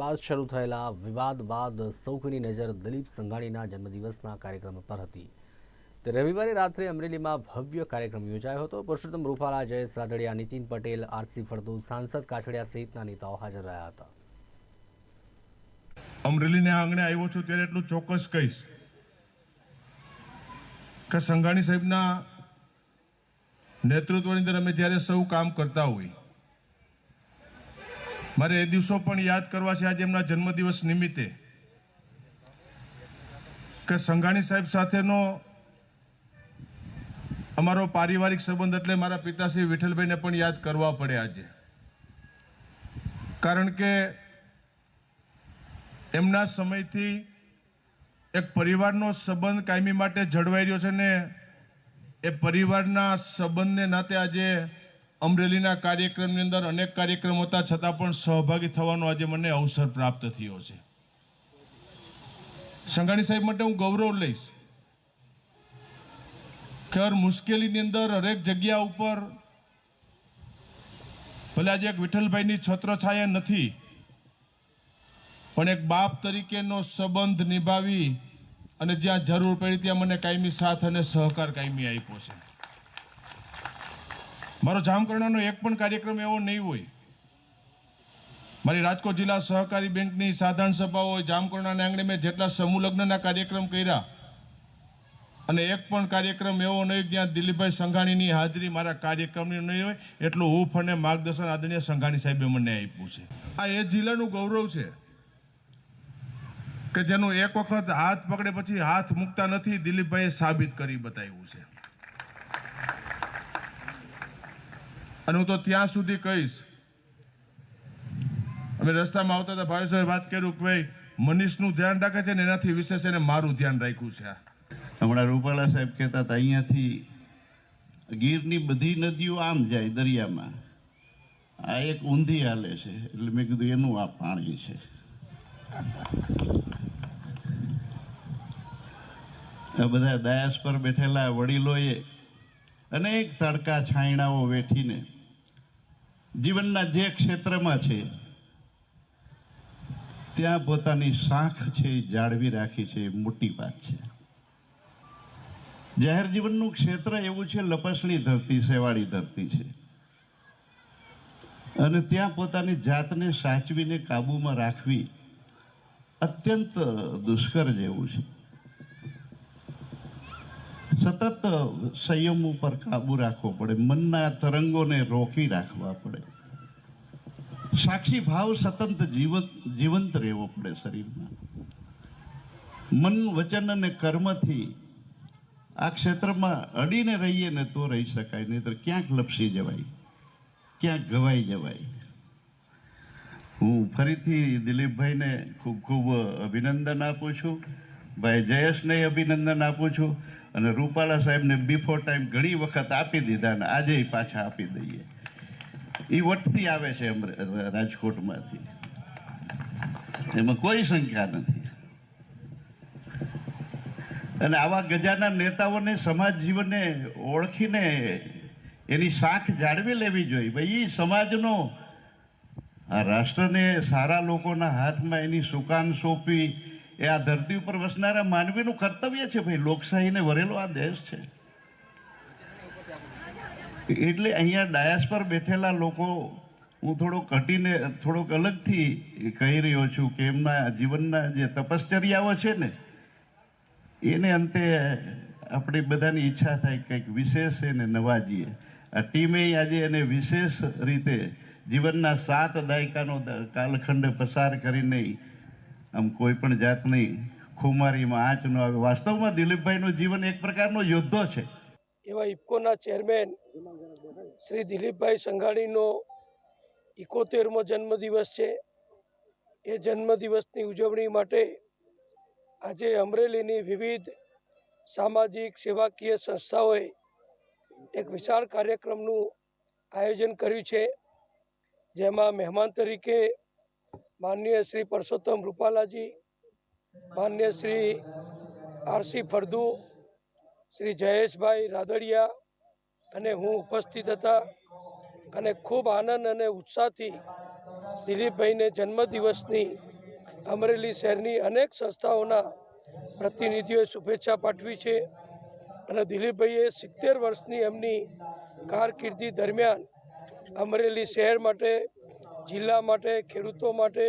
બાદ શરૂ થયેલા વિવાદ બાદ સૌની નજર દિલીપ સંઘાણીના જન્મદિવસના કાર્યક્રમ પર હતી. તે રવિવારે રાત્રે અમરેલીમાં ભવ્ય કાર્યક્રમ યોજાયો હતો. પુરુષોત્તમ રૂપાલા, જયેશ રાદડિયા, નીતિન પટેલ, આરસી ફળદુ, સાંસદ કાછડિયા સહિતના નેતાઓ હાજર રહ્યા હતા. અમરેલીને આંગણે આવ્યો છું ત્યારે એટલું ચોક્કસ કહીશ કે સંઘાણી સાહેબના નેતૃત્વની અંદર અમે જ્યારે સૌ કામ કરતા હોય મારે એ દિવસો પણ યાદ કરવા છે આજે એમના જન્મદિવસ નિમિત્તે કે સંઘાણી સાહેબ સાથેનો અમારો પારિવારિક સંબંધ એટલે મારા પિતાશ્રી વિઠ્ઠલભાઈને પણ યાદ કરવા પડે આજે. કારણ કે એમના સમયથી એક પરિવારનો સંબંધ કાયમી માટે જળવાઈ રહ્યો છે ને એ પરિવારના સંબંધને નાતે આજે અમરેલીના કાર્યક્રમની અંદર અનેક કાર્યક્રમ હતા, છતાં પણ સહભાગી થવાનો આજે મને અવસર પ્રાપ્ત થયો છે. સંઘાણી સાહેબ માટે હું ગૌરવ લઈશ. કે મુશ્કેલીની અંદર હરેક જગ્યા ઉપર ભલે આજે એક વિઠ્ઠલભાઈની છત્રછાયા નથી, પણ એક બાપ તરીકેનો સંબંધ નિભાવી અને જ્યાં જરૂર પડી ત્યાં મને કાયમી સાથ અને સહકાર કાયમી આપ્યો છે. મારો જામકરણાનો એક પણ કાર્યક્રમ એવો નહીં હોય. મારી રાજકોટ જિલ્લા સહકારી બેંકની સાધારણ સભા હોય, જામકરણાના આંગણે મેં જેટલા સમૂહ લગ્નના કાર્યક્રમ કર્યા અને એક પણ કાર્યક્રમ એવો નહીં જ્યાં દિલીપભાઈ સંઘાણીની હાજરી મારા કાર્યક્રમની નહીં હોય, એટલું હૂફ અને માર્ગદર્શન આદરણીય સંઘાણી સાહેબે મને આપ્યું છે. આ એ જિલ્લાનું ગૌરવ છે કે જેનું એક વખત હાથ પકડે પછી હાથ મૂકતા નથી દિલીપભાઈએ સાબિત કરી બતાવ્યું છે. અને હું તો ત્યાં સુધી કહીશ. અમે રસ્તામાં આવતા હતા ભાવેશભાઈ વાત કર્યું કે ભાઈ મનીષનું ધ્યાન રાખે છે ને એનાથી વિશેષ એને મારું ધ્યાન રાખ્યું છે હમણાં રૂપાલા સાહેબ કહેતા હતા, અહીંયાથી ગીરની બધી નદીઓ આમ જાય દરિયામાં. આ એક ઊંધી હાલે છે. એટલે મેં કીધું, એનું આ પાણી છે. આ બધા ડાયાસ પર બેઠેલા વડીલોએ અનેક તડકા છાયણાઓ વેઠીને જીવનના જે ક્ષેત્રમાં છે, ત્યાં પોતાની શાખ છે જાળવી રાખી છે મોટી વાત છે. જાહેર જીવનનું ક્ષેત્ર એવું છે, લપસણી ધરતી, સેવાળી ધરતી છે. અને ત્યાં પોતાની જાતને સાચવીને કાબૂમાં રાખવી અત્યંત દુષ્કર જેવું છે. સતત સંયમ ઉપર કાબુ રાખવો પડે, મનના તરંગોને રોકી રાખવા પડે. સાક્ષી ભાવ સતત જીવંત રહેવો પડે શરીરમાં. મન, વચન અને કર્મથી આ ક્ષેત્રમાં અડીને રહીએ ને તો રહી શકાય, નહીતર ક્યાંક લપસી જવાય, ક્યાંક ગવાઈ જવાય. હું ફરીથી દિલીપભાઈને ખૂબ ખૂબ અભિનંદન આપું છું. ભાઈ જયેશને અભિનંદન આપું છું. અને રૂપાલા સાહેબને બિફોર ટાઈમ ઘણી વખત આપી દીધા અને આજે પાછા આપી દઈએ. એ વટથી આવે છે રાજકોટમાંથી. એમાં કોઈ શંકા નથી. અને આવા ગજાના નેતાઓને સમાજ જીવનને ઓળખીને એની શાખ જાળવી લેવી જોઈએ. ભાઈ એ સમાજનો આ રાષ્ટ્રને સારા લોકોના હાથમાં એની સુકાન સોંપવી એ આ ધરતી ઉપર વસનારા માનવીનું કર્તવ્ય છે ભાઈ, લોકશાહીને વરેલો આ દેશ છે. એટલે અહીંયા ડાયાસ પર બેઠેલા લોકો, હું થોડો કટીને થોડોક અલગથી કહી રહ્યો છું કે એમના જીવનના જે તપશ્ચર્યાઓ છે ને, એને અંતે આપણી બધાની ઈચ્છા થાય કંઈક વિશેષ એને નવાજીએ. આ ટીમે આજે એને વિશેષ રીતે જીવનના સાત દાયકાનો કાલખંડ પસાર કરીને આમ કોઈ પણ જાતની ખુમારીમાં આંચ ન આવે. વાસ્તવમાં દિલીપભાઈનું જીવન એક પ્રકારનો યોદ્ધો છે. એવા ઇફકોના ચેરમેન શ્રી દિલીપભાઈ સંઘાણીનો ઇકોતેરમો જન્મદિવસ છે. એ જન્મદિવસની ઉજવણી માટે આજે અમરેલીની વિવિધ સામાજિક સેવાકીય સંસ્થાઓએ એક વિશાળ કાર્યક્રમનું આયોજન કર્યું છે. જેમાં મહેમાન તરીકે માનનીય શ્રી પરસોત્તમ રૂપાલાજી, માનનીય શ્રી આરસી ફળદુ, શ્રી જયેશભાઈ રાદડિયા અને હું ઉપસ્થિત હતા અને ખૂબ આનંદ અને ઉત્સાહથી દિલીપભાઈને જન્મદિવસની અમરેલી શહેરની અનેક સંસ્થાઓના પ્રતિનિધિઓએ શુભેચ્છા પાઠવી છે અને દિલીપભાઈએ સિત્તેર વર્ષની એમની કારકિર્દી દરમિયાન અમરેલી શહેર માટે જિલ્લા માટે, ખેડૂતો માટે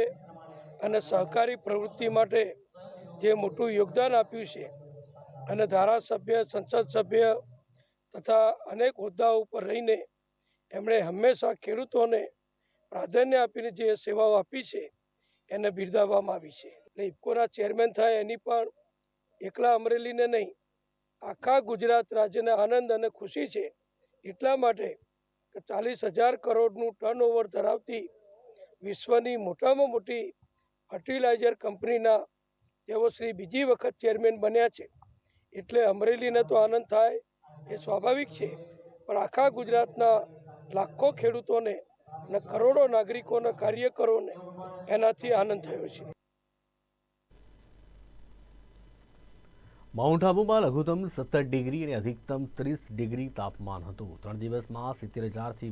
અને સહકારી પ્રવૃત્તિ માટે જે મોટું યોગદાન આપ્યું છે અને ધારાસભ્ય, સંસદ સભ્ય તથા અનેક હોદ્દાઓ ઉપર રહીને એમણે હંમેશા ખેડૂતોને પ્રાધાન્ય આપીને જે સેવાઓ આપી છે એને બિરદાવવામાં આવી છે. એટલે ઇફકોના ચેરમેન થાય એની પણ એકલા અમરેલીને નહીં, આખા ગુજરાત રાજ્યને આનંદ અને ખુશી છે એટલા માટે કે ચાલીસ હજાર કરોડનું ટર્નઓવર ધરાવતી વિશ્વની મોટામાં મોટી ફર્ટિલાઇઝર કંપનીના તેઓ શ્રી બીજી વખત ચેરમેન બન્યા છે. એટલે અમરેલીને તો આનંદ થાય એ સ્વાભાવિક છે. પણ આખા ગુજરાતના લાખો ખેડૂતોને અને કરોડો નાગરિકોના, કાર્યકરોને એનાથી આનંદ થયો છે. માઉન્ટ આબુમાં લઘુત્તમ સત્તર ડિગ્રી અને અધિકતમ ત્રીસ ડિગ્રી તાપમાન હતું. ત્રણ દિવસમાં સિત્તેર હજારથી